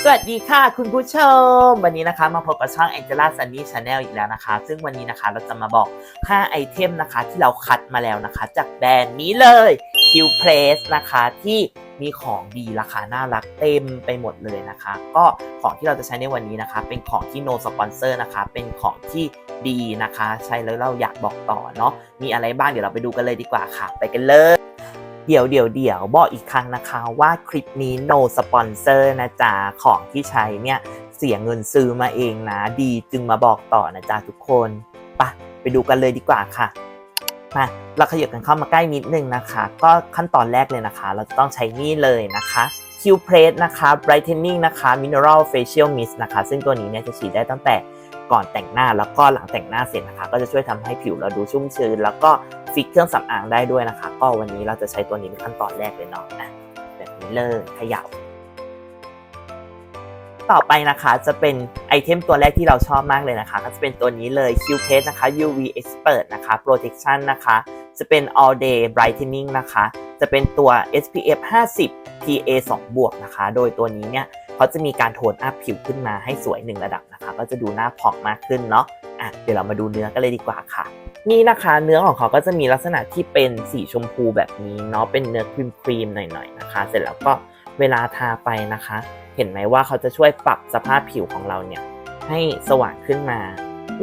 สวัสดีค่ะคุณผู้ชม วันนี้นะคะมาพบกับช่อง Angela Sunny Channel อีกแล้วนะคะ ซึ่งวันนี้นะคะเราจะมาบอก 5 ไอเทมนะคะที่เราคัดมาแล้วนะคะ จากแบรนด์นี้เลย Q Place นะคะที่มีของดีราคาน่ารักเต็มไปหมดเลยนะคะ ก็ของที่เราจะใช้ในวันนี้นะคะ เป็นของที่ no sponsor นะคะ เป็นของที่ดีนะคะ ใช้แล้วเราอยากบอกต่อเนาะมีอะไรบ้างเดี๋ยวเราไปดูกันเลยดีกว่าค่ะ ไปกันเลย เดี๋ยวเดี๋ยวเดี๋ยวบอกอีกครั้งนะคะว่าคลิปนี้ no sponsor นะจ๊ะ ของที่ใช้เนี่ย เสียเงินซื้อมาเองนะ ดีจึงมาบอกต่อนะจ๊ะทุกคนไปะไปดูกันเลยดีกว่าค่ะมาเราขยับกันเข้ามาใกล้นิดนึงนะคะ ก็ขั้นตอนแรกเลยนะคะ เราจะต้องใช้นี่เลยนะคะ Q Press นะคะ Brightening นะคะ Mineral Facial Mist นะคะ ซึ่งตัวนี้เนี่ยจะฉีดได้ตั้งแต่ ก่อนแต่งหน้าแล้วก็หลังแต่งหน้าเสร็จนะคะ ก็จะช่วยทำให้ผิวเราดูชุ่มชื้น แล้วก็ฟิกเครื่องสำอางได้ด้วยนะคะ ก็วันนี้เราจะใช้ตัวนี้เป็นขั้นตอนแรกเลยเนาะอะแบบนี้เลยเขย่าต่อไปนะคะจะเป็นไอเทมตัวแรกที่เราชอบมากเลยนะคะ ก็จะเป็นตัวนี้เลย Q p a s e นะคะ UV Expert นะคะ Protection นะคะ จะเป็น all day brightening นะคะ จะเป็นตัว SPF 50 PA 2 บวกนะคะ โดยตัวนี้เนี่ยเขาจะมีการโทนอัพผิวขึ้นมาให้สวยหนึ่งระดับนะคะ ก็จะดูหน้าผ่องมากขึ้นเนาะอะเดี๋ยวเรามาดูเนื้อกันเลยดีกว่าค่ะ นี่นะคะเนื้อของเขาก็จะมีลักษณะที่เป็นสีชมพูแบบนี้เนาะเป็นเนื้อครีมๆหน่อยๆนะคะ เสร็จแล้วก็เวลาทาไปนะคะ เห็นไหมว่าเขาจะช่วยปรับสภาพผิวของเราเนี่ยให้สว่างขึ้นมา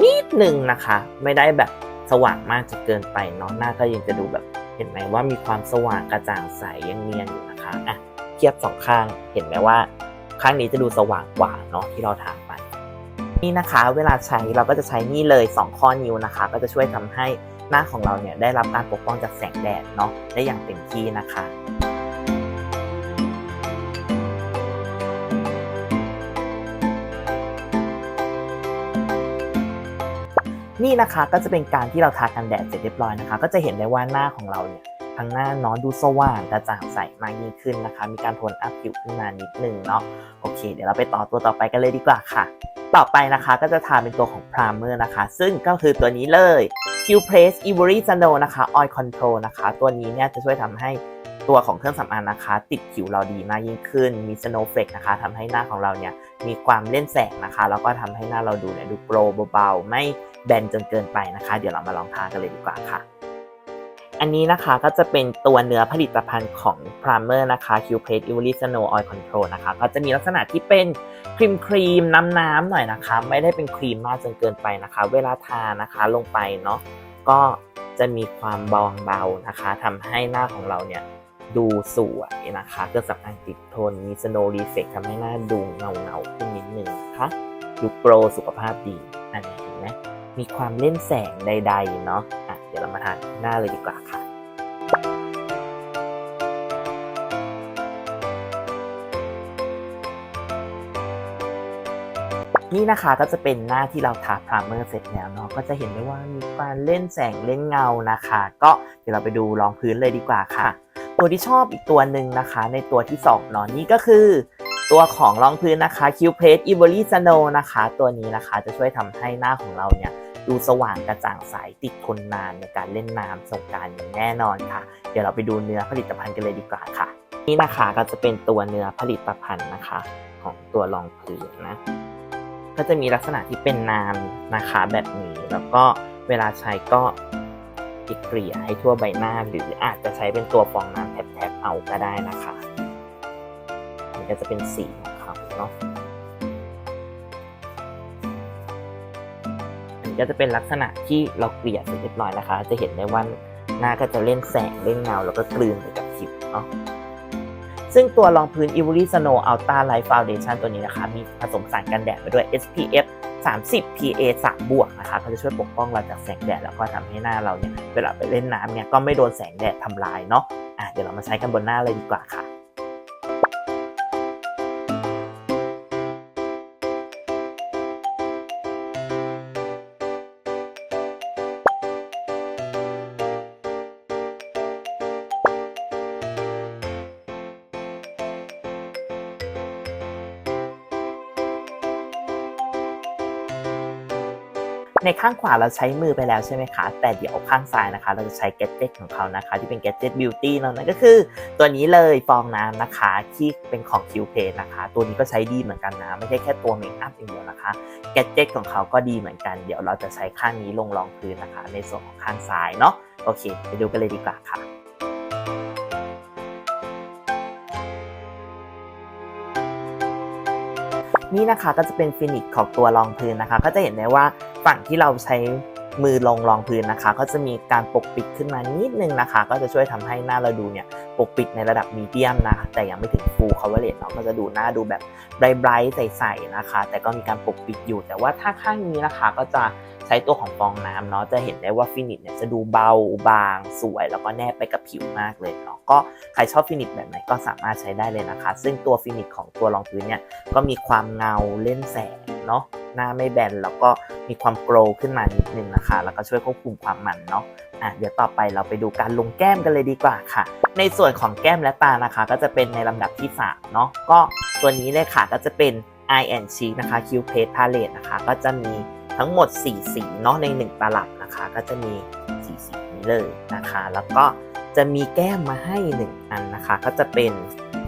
นิดหนึ่งนะคะ ไม่ได้แบบสว่างมากจนเกินไปเนาะหน้าก็ยังจะดูแบบ เห็นไหมว่ามีความสว่างกระจ่างใสยังเนียนอยู่นะคะอะเทียบสองข้างเห็นไหมว่า ข้างนี้จะดูสว่างกว่าเนาะที่เราทาไป นี่นะคะเวลาใช้เราก็จะใช้นี่เลย 2 ข้อนิ้วนะคะ ก็จะช่วยทำให้หน้าของเราเนี่ยได้รับการปกป้องจากแสงแดดเนาะได้อย่างเต็มที่นะคะนี่นะคะก็จะเป็นการที่เราทากันแดดเสร็จเรียบร้อยนะคะ ก็จะเห็นได้ว่าหน้าของเราเนี่ย ทั้งหน้าเนาะดูสว่างกระจ่างใสมากยิ่งขึ้นนะคะ มีการโทนอัพผิวขึ้นมานิดนึงเนาะโอเค เดี๋ยวเราไปต่อตัวต่อไปกันเลยดีกว่าค่ะ ต่อไปนะคะก็จะทาเป็นตัวของ primer นะคะ ซึ่งก็คือตัวนี้เลย Q Place Ivory Snow นะคะ Oil Control นะคะ ตัวนี้เนี่ยจะช่วยทำให้ตัวของเครื่องสำอางนะคะ ติดผิวเราดีมากยิ่งขึ้น มี snowflake นะคะทำให้หน้าของเราเนี่ยมีความเล่นแสงนะคะ แล้วก็ทำให้หน้าเราดูเนี่ยดูโกลว์เบาๆไม่แบนจนเกินไปนะคะ เดี๋ยวเรามาลองทากันเลยดีกว่าค่ะ อันนี้นะคะก็จะเป็นตัวเนื้อผลิตภัณฑ์ของ Primer นะคะ Q Place Ivory Snow Oil Control นะคะก็จะมีลักษณะที่เป็นครีมครีมน้ำน้ำหน่อยนะคะ ไม่ได้เป็นครีมมากจนเกินไปนะคะ เวลาทานะคะลงไปเนาะก็จะมีความบางเบานะคะทำให้หน้าของเราเนี่ยดูสวยนะคะเครื่องสำอางติดทนมี Snow Effect ทำให้หน้าดูเงาเงาขึ้นนิดนึงนะคะดูโกลสุขภาพดีอันนี้เห็นไหมมีความเล่นแสงใดๆเนาะ เดี๋ยวเรามาทานหน้าเลยดีกว่าค่ะนี่นะคะก็จะเป็นหน้าที่เราทาพรามเมอร์เสร็จแล้วเนาะก็จะเห็นได้ว่ามีการเล่นแสงเล่นเงานะคะ ก็เดี๋ยวเราไปดูรองพื้นเลยดีกว่าค่ะ ตัวที่ชอบอีกตัวหนึ่งนะคะ ในตัวที่2เนาะนี่ก็คือ ตัวของรองพื้นนะคะ Q Plate Ivory Snow นะคะ ตัวนี้นะคะจะช่วยทำให้หน้าของเราเนี่ย ดูสว่างกระจ่างใสติดทนนานในการเล่นน้ำสงการอย่างแน่นอนค่ะ เดี๋ยวเราไปดูเนื้อผลิตภัณฑ์กันเลยดีกว่าค่ะ นี่นะคะก็จะเป็นตัวเนื้อผลิตภัณฑ์นะคะ ของตัวรองพื้นนะก็จะมีลักษณะที่เป็นน้ำนะคะแบบนี้แล้วก็เวลาใช้ก็ติดเกลี่ยให้ทั่วใบหน้าหรืออาจจะใช้เป็นตัวฟองน้ำแทบๆเอาก็ได้นะคะมันก็จะเป็นสีของเขาเนาะ ก็จะเป็นลักษณะที่เราเกลี่ยเสร็จเรียบร้อยนะคะ จะเห็นได้ว่าหน้าก็จะเล่นแสงเล่นเงา แล้วก็กลืนไปกับผิวเนาะซึ่งตัวรองพื้น Ivory Snow Ultra Light Foundation ตัวนี้นะคะ มีผสมสารกันแดดไปด้วย SPF 30 PA 3บวกนะคะก็จะช่วยปกป้องเราจากแสงแดด แล้วก็ทำให้หน้าเราเนี่ยเวลาไปเล่นน้ำเนี่ยก็ไม่โดนแสงแดดทำลายเนาะอะเดี๋ยวเรามาใช้กันบนหน้าเลยดีกว่าค่ะ ในข้างขวาเราใช้มือไปแล้วใช่ไหมคะ แต่เดี๋ยวข้างซ้ายนะคะ เราจะใช้แก d เจ็ตของเขานะคะ ที่เป็นแก d เจ็ตบิวตี้เรานั่นก็คือ ตัวนี้เลยฟองน้ำนะคะ ที่เป็นของคิวเพนะคะ ตัวนี้ก็ใช้ดีเหมือนกันนะ ไม่ใช่แค่ตัวเมคอัพอย่างเดียวนะคะแก d เจ็ตของเขาก็ดีเหมือนกัน เดี๋ยวเราจะใช้ข้างนี้ลงรองพื้นนะคะ ในส่วนของข้างซ้ายเนาะ โอเค ไปดูกันเลยดีกว่าค่ะ นี่นะคะก็จะเป็นฟินิชของตัวรองพื้นนะคะ ก็จะเห็นได้ว่าฝั่งที่เราใช้มือลงรองพื้นนะคะ ก็จะมีการปกปิดขึ้นมานิดนึงนะคะ ก็จะช่วยทำให้หน้าเราดูเนี่ยปกปิดในระดับมีเดียมนะแต่ยังไม่ถึงฟูล coverage เนาะก็จะดูหน้าดูแบบไบรท์ใสๆนะคะ แต่ก็มีการปกปิดอยู่แต่ว่าถ้าข้างนี้นะคะก็จะ ใช้ตัวของฟองน้ำเนาะจะเห็นได้ว่าฟินิชเนี่ยจะดูเบาบางสวย แล้วก็แนบไปกับผิวมากเลยเนาะก็ใครชอบฟินิชแบบไหนก็สามารถใช้ได้เลยนะคะ ซึ่งตัวฟินิชของตัวรองพื้นเนี่ยก็มีความเงาเล่นแสงเนาะหน้าไม่แบนแล้วก็มีความโกลว์ขึ้นมานิดนึงนะคะ แล้วก็ช่วยควบคุมความมันเนาะอะเดี๋ยวต่อไปเราไปดูการลงแก้มกันเลยดีกว่าค่ะ ในส่วนของแก้มและตานะคะ ก็จะเป็นในลำดับที่3เนาะก็ตัวนี้เลยค่ะก็จะเป็น Eye and Cheek นะคะ Q Plate Palette นะคะ ก็จะมี ทั้งหมด 4 สีเนาะใน 1 ตลับนะคะ ก็จะมี4สีนี้เลยนะคะ แล้วก็จะมีแก้มมาให้ 1 อันนะคะ ก็จะเป็น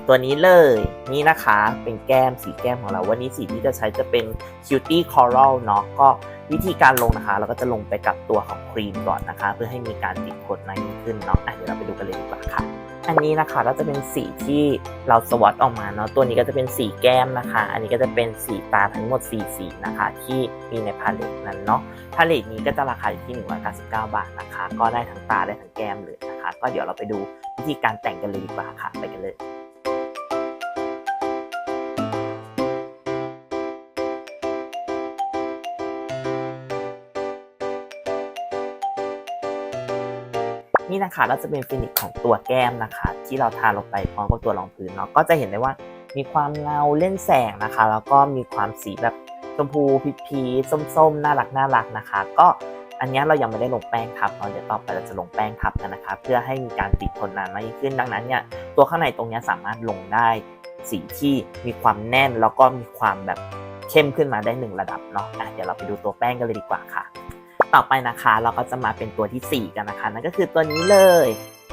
ตัวนี้เลยนี่นะคะเป็นแก้มสีแก้มของเรา วันนี้สีที่จะใช้จะเป็น Cutie Coral เนาะก็วิธีการลงนะคะ เราก็จะลงไปกับตัวของครีมก่อนนะคะ เพื่อให้มีการติดขนมากยิ่งขึ้นเนาะะเดี๋ยวเราไปดูกันเลยดีกว่าค่ะ อันนี้นะคะก็จะเป็นสีที่เราสวอตออกมาเนาะตัวนี้ก็จะเป็นสีแก้มนะคะ อันนี้ก็จะเป็นสีตาทั้งหมด 4 สีนะคะ ที่มีในพาเลตนั้นเนาะพาเลตนี้ก็จะราคาอยู่ที่ 199 บาทนะคะ ก็ได้ทั้งตาได้ทั้งแก้มเลยนะคะ ก็เดี๋ยวเราไปดูวิธีการแต่งกันเลยดีกว่าค่ะไปกันเลย นี่นะคะก็จะเป็นฟินิชของตัวแก้มนะคะ ที่เราทาลงไปพร้อมกับตัวรองพื้นเนาะก็จะเห็นได้ว่ามีความเงาเล่นแสงนะคะ แล้วก็มีความสีแบบชมพูพีพีส้มๆ น่ารักน่ารักนะคะ ก็อันนี้เรายังไม่ได้ลงแป้งทับเนาะเดี๋ยวต่อไปเราจะลงแป้งทับกันนะคะเพื่อให้มีการติดทนนานมากยิ่งขึ้นดังนั้นเนี่ยตัวข้างในตรงนี้สามารถลงได้สีที่มีความแน่นแล้วก็มีความแบบเข้มขึ้นมาได้หนึ่งระดับเนาะอะเดี๋ยวเราไปดูตัวแป้งกันเลยดีกว่าค่ะ ต่อไปนะคะ เราก็จะมาเป็นตัวทีสี่ 4 กันนะคะ นั่นก็คือตัวนี้เลย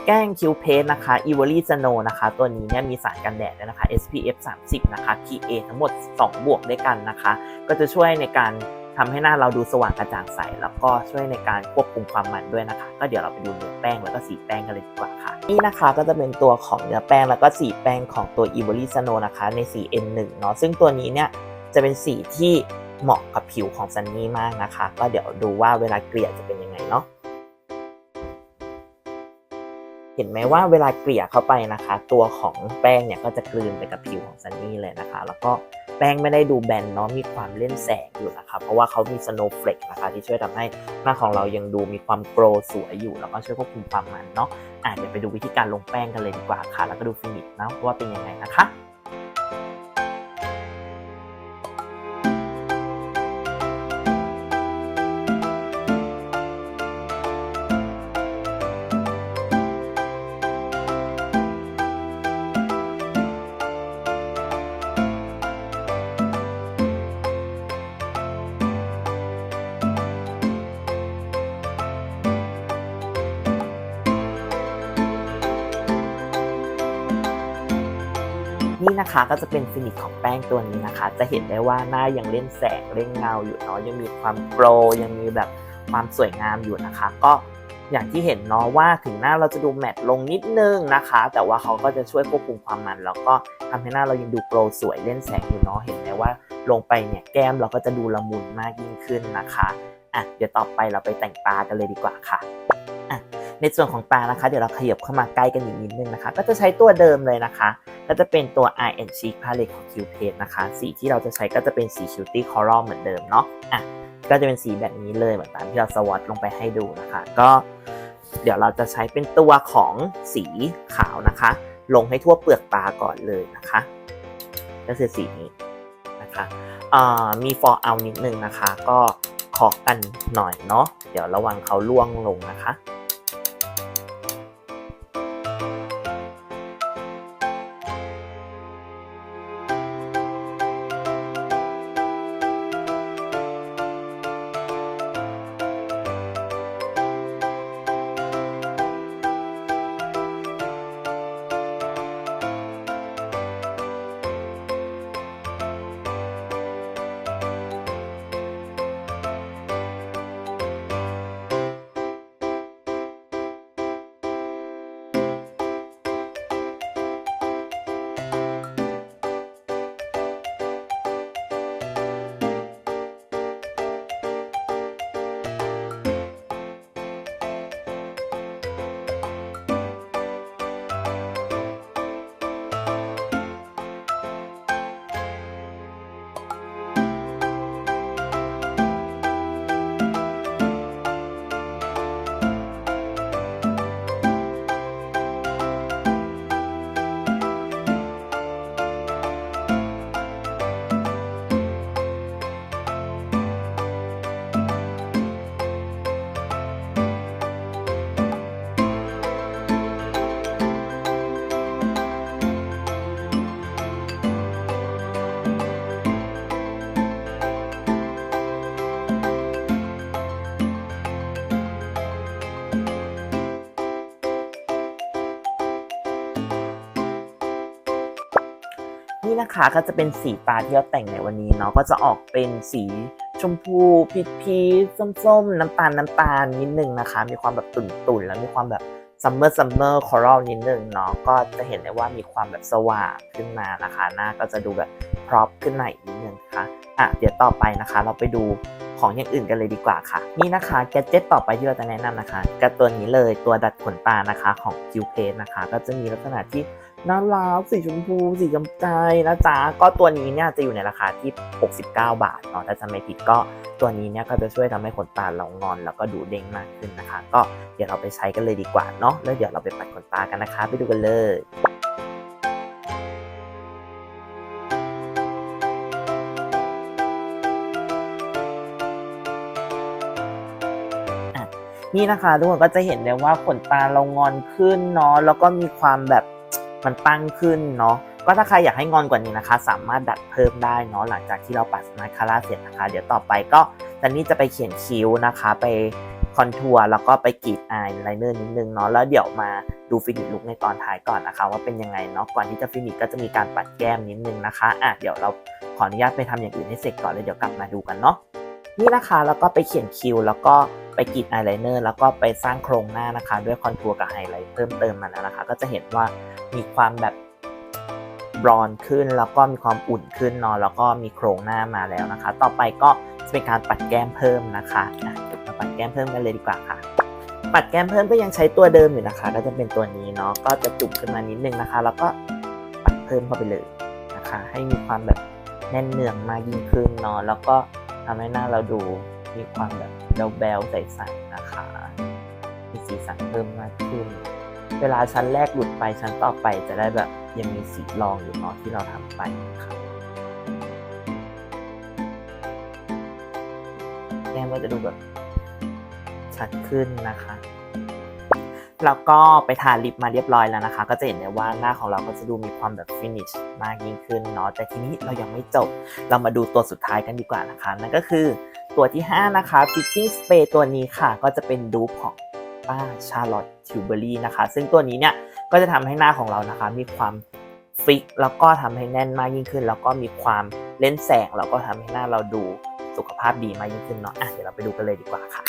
แก้งคิวเพสนะคะ e v o l y Snow นนะคะ ตัวนี้เนี่ยมีสารกันแดดด้วยนะคะ SPF 30 นะคะ PA ทั้งหมด 2 บวกด้วยกันนะคะ ก็จะช่วยในการทำให้หน้าเราดูสว่างกระจ่างใส แล้วก็ช่วยในการควบคุมความมันด้วยนะคะ ก็เดี๋ยวเราไปดูเนื้อแป้งแล้วก็สีแป้งกันเลยดีกว่าค่ะ นี่นะคะก็จะเป็นตัวของเนื้อแป้งแล้วก็สีแป้งของตัว e v o l y Snow นะคะ ในสี N1 เนาะซึ่งตัวนี้เนี่ยจะเป็นสีที่ เหมาะกับผิวของซันนี่มากนะคะ ก็เดี๋ยวดูว่าเวลาเกลี่ยจะเป็นยังไงเนาะเห็นไหมว่าเวลาเกลี่ยเข้าไปนะคะ ตัวของแป้งเนี่ยก็จะกลืนไปกับผิวของซันนี่เลยนะคะ แล้วก็แป้งไม่ได้ดูแบนเนาะมีความเล่นแสงอยู่นะคะ เพราะว่าเขามีสโนว์เฟลกนะคะ ที่ช่วยทำให้หน้าของเรายังดูมีความโกรสวยอยู่ แล้วก็ช่วยควบคุมความมันเนาะอะเดี๋ยวไปดูวิธีการลงแป้งกันเลยดีกว่าค่ะ แล้วก็ดูฟินิชนะว่าเป็นยังไงนะคะ นะคะ ก็จะเป็นฟินิชของแป้งตัวนี้นะคะ จะเห็นได้ว่าหน้ายังเล่นแสงเล่นเงาอยู่เนาะยังมีความโกลยังมีแบบความสวยงามอยู่นะคะ ก็อย่างที่เห็นเนาะว่าถึงหน้าเราจะดูแมตต์ลงนิดนึงนะคะ แต่ว่าเขาก็จะช่วยควบคุมความมันแล้วก็ทำให้หน้าเรายังดูโกลสวยเล่นแสงอยู่เนาะเห็นไหมว่าลงไปเนี่ยแก้มเราก็จะดูละมุนมากยิ่งขึ้นนะคะอะเดี๋ยวต่อไปเราไปแต่งตากันเลยดีกว่าค่ะ ในส่วนของตานะคะ เดี๋ยวเราขยับเข้ามาใกล้กันอีกนิดนึงนะคะ ก็จะใช้ตัวเดิมเลยนะคะ ก็จะเป็นตัว Eye and Cheek Palette ของ Cupid นะคะ สีที่เราจะใช้ก็จะเป็นสี Cutie Coral เหมือนเดิมเนาะอะก็จะเป็นสีแบบนี้เลยเหมือนตามที่เราสวอตลงไปให้ดูนะคะ ก็เดี๋ยวเราจะใช้เป็นตัวของสีขาวนะคะ ลงให้ทั่วเปลือกตาก่อนเลยนะคะ ก็คือสีนี้นะคะอ่ามี for out นิดนึงนะคะ ก็ขอกันหน่อยเนาะเดี๋ยวระวังเขาล่วงลงนะคะ นะคะก็จะเป็นสีตาที่เราแต่งในวันนี้เนาะก็จะออกเป็นสีชมพูพีชพีชส้มๆ น้ำตาลน้ำตาลนิดนึงนะคะ มีความแบบตุ่นๆ แล้วมีความแบบซัมเมอร์ซัมเมอร์คอรัลนิดนึงเนาะก็จะเห็นได้ว่ามีความแบบสว่างขึ้นมานะคะ หน้าก็จะดูแบบ พร็อพขึ้นมาอีกนิดนึงคะอะเดี๋ยวต่อไปนะคะ เราไปดูของอย่างอื่นกันเลยดีกว่าค่ะ นี่นะคะแกจิตต่อไปที่เราจะแนะนำนะคะก็ตัวนี้เลยตัวดัดขนตานะคะของ Q p a นะคะ ก็จะมีลักษณะที่น่ารักสีชมพูสีจำใจนะจ๊ะก็ตัวนี้เนี่ยจะอยู่ในราคาที่ 69 บาทเนาะถ้าจะไม่ผิดก็ตัวนี้เนี่ยก็จะช่วยทำให้ขนตาเรางอน แล้วก็ดูเด้งมากขึ้นนะคะ ก็เดี๋ยวเราไปใช้กันเลยดีกว่าเนาะแล้วเดี๋ยวเราไปปัดขนตากันนะคะ ไปดูกันเลย นี่นะคะทุกคนก็จะเห็นได้ว่าขนตาเรางอนขึ้นเนาะแล้วก็มีความแบบมันตั้งขึ้นเนาะก็ถ้าใครอยากให้งอนกว่านี้นะคะ สามารถดัดเพิ่มได้เนาะหลังจากที่เราปัดสมาคาร่าเสร็จนะคะ เดี๋ยวต่อไปก็ตอนนี้จะไปเขียนคิ้วนะคะ ไปคอนทัวร์แล้วก็ไปกรีดอายไลเนอร์นิดนึงเนาะแล้วเดี๋ยวมาดูฟินิชลุคในตอนท้ายก่อนนะคะ ว่าเป็นยังไงเนาะก่อนที่จะฟินิชก็จะมีการปัดแก้มนิดนึงนะคะอะเดี๋ยวเราขออนุญาตไปทำอย่างอื่นให้เสร็จก่อนเลยเดี๋ยวกลับมาดูกันเนาะนี่นะคะแล้วก็ไปเขียนคิ้วแล้วก็ ไปกรีดอายไลเนอร์แล้วก็ไปสร้างโครงหน้านะคะ ด้วยคอนทัวร์กับไฮไลท์เพิ่มเติมมาแล้วนะคะ ก็จะเห็นว่ามีความแบบบรอนขึ้นแล้วก็มีความอุ่นขึ้นเนาะแล้วก็มีโครงหน้ามาแล้วนะคะ ต่อไปก็จะเป็นการปัดแก้มเพิ่มนะคะอะมาปัดแก้มเพิ่มกันเลยดีกว่าค่ะ ปัดแก้มเพิ่มก็ยังใช้ตัวเดิมอยู่นะคะ ก็จะเป็นตัวนี้เนาะก็จะจุ่มขึ้นมานิดนึงนะคะ แล้วก็ปัดเพิ่มเข้าไปเลยนะคะ ให้มีความแบบแน่นเนืองมากยิ่งขึ้นเนาะแล้วก็ทำให้หน้าเราดูมีความแบบ แบวๆใสๆนะคะ มีสีสันเพิ่มมากขึ้น เวลาชั้นแรกหลุดไปชั้นต่อไปจะได้แบบยังมีสีรองอยู่เนาะที่เราทำไปนะคะแก้มก็จะดูแบบชัดขึ้นนะคะแล้วก็ไปทาลิปมาเรียบร้อยแล้วนะคะ ก็จะเห็นได้ว่าหน้าของเราก็จะดูมีความแบบฟินิชมากยิ่งขึ้นเนาะแต่ทีนี้เรายังไม่จบ เรามาดูตัวสุดท้ายกันดีกว่านะคะ นั่นก็คือ ตัวที่ 5 นะคะ Fixing Spray ตัวนี้ค่ะ ก็จะเป็นดูปของป้าชาร์ลอตทิวเบอรี่นะคะ ซึ่งตัวนี้เนี่ยก็จะทำให้หน้าของเรานะคะ มีความฟิก แล้วก็ทำให้แน่นมากยิ่งขึ้น แล้วก็มีความเล่นแสง แล้วก็ทำให้หน้าเราดูสุขภาพดีมากยิ่งขึ้นเนาะอะเดี๋ยวเราไปดูกันเลยดีกว่าค่ะ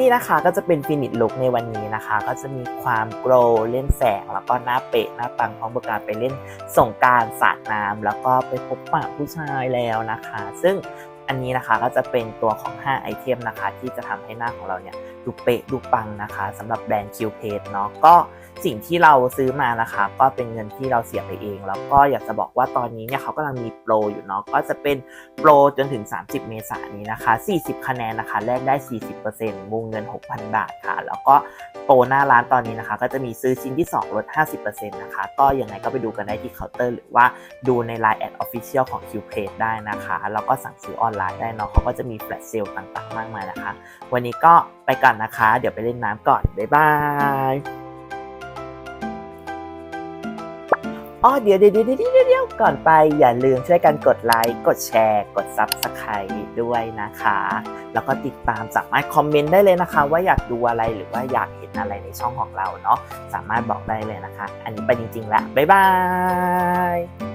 นี่นะคะก็จะเป็นฟินิชลุคในวันนี้นะคะ ก็จะมีความโกลว์เล่นแสง แล้วก็หน้าเป๊ะหน้าปังพร้อมกับการไปเล่นสงการสาดน้ำแล้วก็ไปพบปะผู้ชายแล้วนะคะ ซึ่งอันนี้นะคะก็จะเป็นตัวของ 5 ไอเทมนะคะ ที่จะทำให้หน้าของเราเนี่ยดูเป๊ะดูปังนะคะสำหรับแบรนด์คิวเพจเนาะก็ สิ่งที่เราซื้อมานะคะก็เป็นเงินที่เราเสียไปเอง แล้วก็อยากจะบอกว่าตอนนี้เนี่ยเขากำลังมีโปรอยู่เนาะก็จะเป็นโปรจนถึง 30 เมษายนนี้นะคะ 40 คะแนนนะคะแลกได้ 40%วงเงิน 6,000 บาทค่ะ แล้วก็โปรหน้าร้านตอนนี้นะคะ ก็จะมีซื้อชิ้นที่ 2 ลด 50%นะคะ ก็ยังไงก็ไปดูกันได้ที่เคาน์เตอร์ หรือว่าดูใน Line แอดออฟฟิเชียลของ QPage ได้นะคะ แล้วก็สั่งซื้อออนไลน์ได้เนาะเขาก็จะมีแฟลชเซลต่างๆ มากมายนะคะ วันนี้ก็ไปก่อนนะคะ เดี๋ยวไปเล่นน้ำก่อนบ๊ายบาย อ๋อเดี๋ยวเดี๋ยวเดี๋ยวเดี๋ยวเดียวก่อนไปอย่าลืมช่วยกันกดไลค์ กดแชร์ กดซับสไคร b e ด้วยนะคะ แล้วก็ติดตามสามารถคอมเมนต์ได้เลยนะคะ ว่าอยากดูอะไรหรือว่าอยากเห็นอะไรในช่องของเราเนาะสามารถบอกได้เลยนะคะ อันนี้ไปจริงๆแล้วบ๊ายบาย